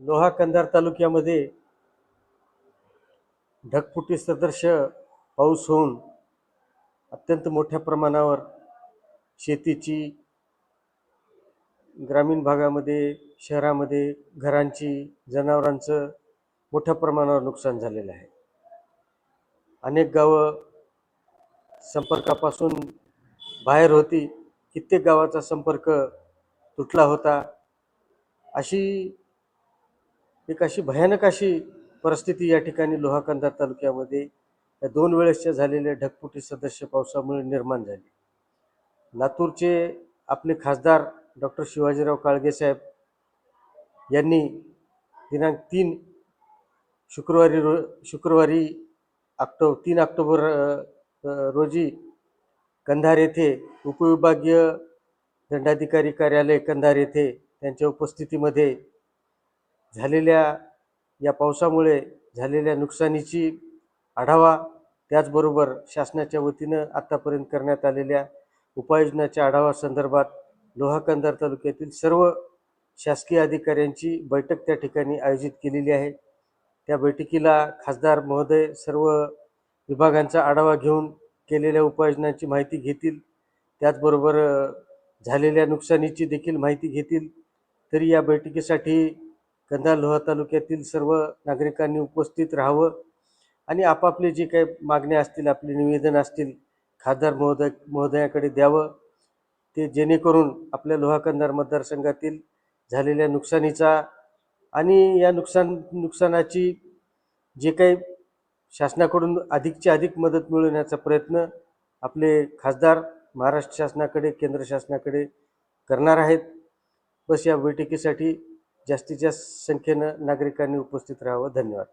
लोहा कंधार तालुक्यामध्ये ढगफुटी सदृश पाऊस होऊन अत्यंत मोठ्या प्रमाणावर शेतीची ग्रामीण भागामध्ये शहरामध्ये घरांची जनावरांचं मोठ्या प्रमाणावर नुकसान झालेलं आहे. अनेक गावं संपर्कापासून बाहेर होती कित्येक गावाचा संपर्क तुटला होता. अशी एक अशी भयानक अशी परिस्थिती या ठिकाणी लोहाकंदा तालुक्यामध्ये या दोन वेळेसच्या झालेल्या ढगफुटी सदस्य पावसामुळे निर्माण झाली. लातूरचे आपले खासदार डॉक्टर शिवाजीराव काळगेसाहेब यांनी दिनांक तीन शुक्रवारी रो शुक्रवारी ऑक्टो तीन ऑक्टोबर रोजी कंधार येथे उपविभागीय दंडाधिकारी कार्यालय कंधार येथे त्यांच्या उपस्थितीमध्ये झालेल्या या पावसामुळे झालेल्या नुकसानीची आढावा त्याचबरोबर शासनाच्या वतीनं आत्तापर्यंत करण्यात आलेल्या उपाययोजनाच्या आढावा संदर्भात लोहाकंदार तालुक्यातील सर्व शासकीय अधिकाऱ्यांची बैठक त्या ठिकाणी आयोजित केलेली आहे. त्या बैठकीला खासदार महोदय सर्व विभागांचा आढावा घेऊन केलेल्या उपाययोजनांची माहिती घेतील. त्याचबरोबर झालेल्या नुकसानीची देखील माहिती घेतील. तरी या बैठकीसाठी कंधार लोहा तालुक्यातील सर्व नागरिकांनी उपस्थित राहावं आणि आपापले जे काही मागण्या असतील आपले निवेदन असतील खासदार महोदय महोदयाकडे द्यावं. ते जेणेकरून आपल्या लोहा कंधार मतदारसंघातील झालेल्या नुकसानीचा आणि या नुकसान नुकसानाची जे काही शासनाकडून अधिकची अधिक मदत मिळवण्याचा प्रयत्न आपले खासदार महाराष्ट्र शासनाकडे केंद्र शासनाकडे करणार आहेत. बस या बैठकीसाठी जास्तीत जास्त संख्येनं नागरिकांनी उपस्थित राहावं. धन्यवाद.